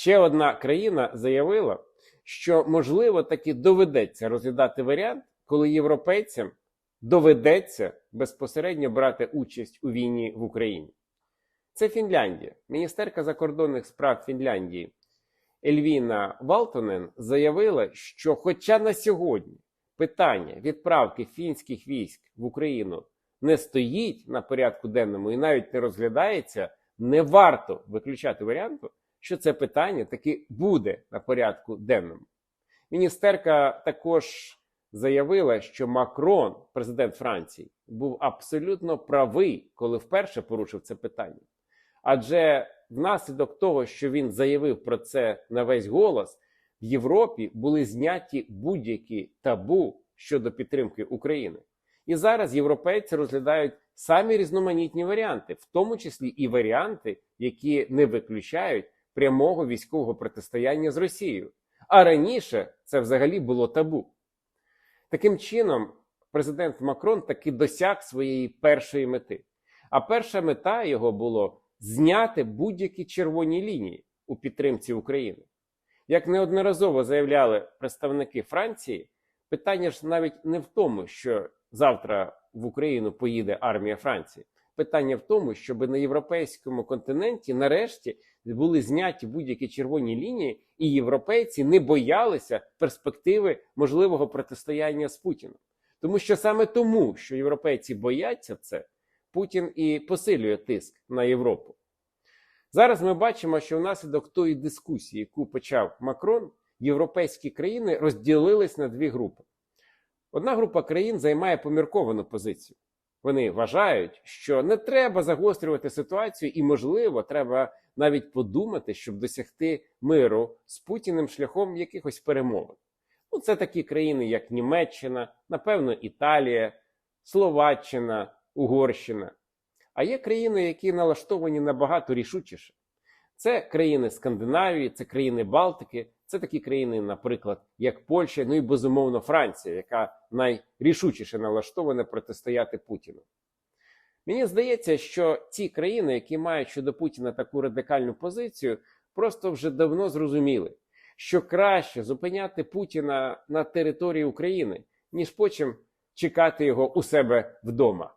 Ще одна країна заявила, що можливо таки доведеться розглядати варіант, коли європейцям доведеться безпосередньо брати участь у війні в Україні. Це Фінляндія. Міністерка закордонних справ Фінляндії Ельвіна Валтонен заявила, що, хоча на сьогодні питання відправки фінських військ в Україну не стоїть на порядку денному і навіть не розглядається, не варто виключати варіанту, що це питання таки буде на порядку денному. Міністерка також заявила, що Макрон, президент Франції, був абсолютно правий, коли вперше порушив це питання. Адже внаслідок того, що він заявив про це на весь голос, в Європі були зняті будь-які табу щодо підтримки України. І зараз європейці розглядають самі різноманітні варіанти, в тому числі і варіанти, які не виключають прямого військового протистояння з Росією. А раніше це взагалі було табу. Таким чином, президент Макрон таки досяг своєї першої мети. А перша мета його було зняти будь-які червоні лінії у підтримці України. Як неодноразово заявляли представники Франції, питання ж навіть не в тому, що завтра в Україну поїде армія Франції. Питання в тому, щоб на європейському континенті нарешті були зняті будь-які червоні лінії, і європейці не боялися перспективи можливого протистояння з Путіним. Тому що саме тому, що європейці бояться це, Путін і посилює тиск на Європу. Зараз ми бачимо, що внаслідок тої дискусії, яку почав Макрон, європейські країни розділились на дві групи. Одна група країн займає помірковану позицію. Вони вважають, що не треба загострювати ситуацію, і, можливо, треба навіть подумати, щоб досягти миру з Путіним шляхом якихось перемовин. Ну, це такі країни, як Німеччина, напевно, Італія, Словаччина, Угорщина. А є країни, які налаштовані набагато рішучіше. Це країни Скандинавії, це країни Балтики, це такі країни, наприклад, як Польща, ну і безумовно Франція, яка найрішучіше налаштована протистояти Путіну. Мені здається, що ці країни, які мають щодо Путіна таку радикальну позицію, просто вже давно зрозуміли, що краще зупиняти Путіна на території України, ніж потім чекати його у себе вдома.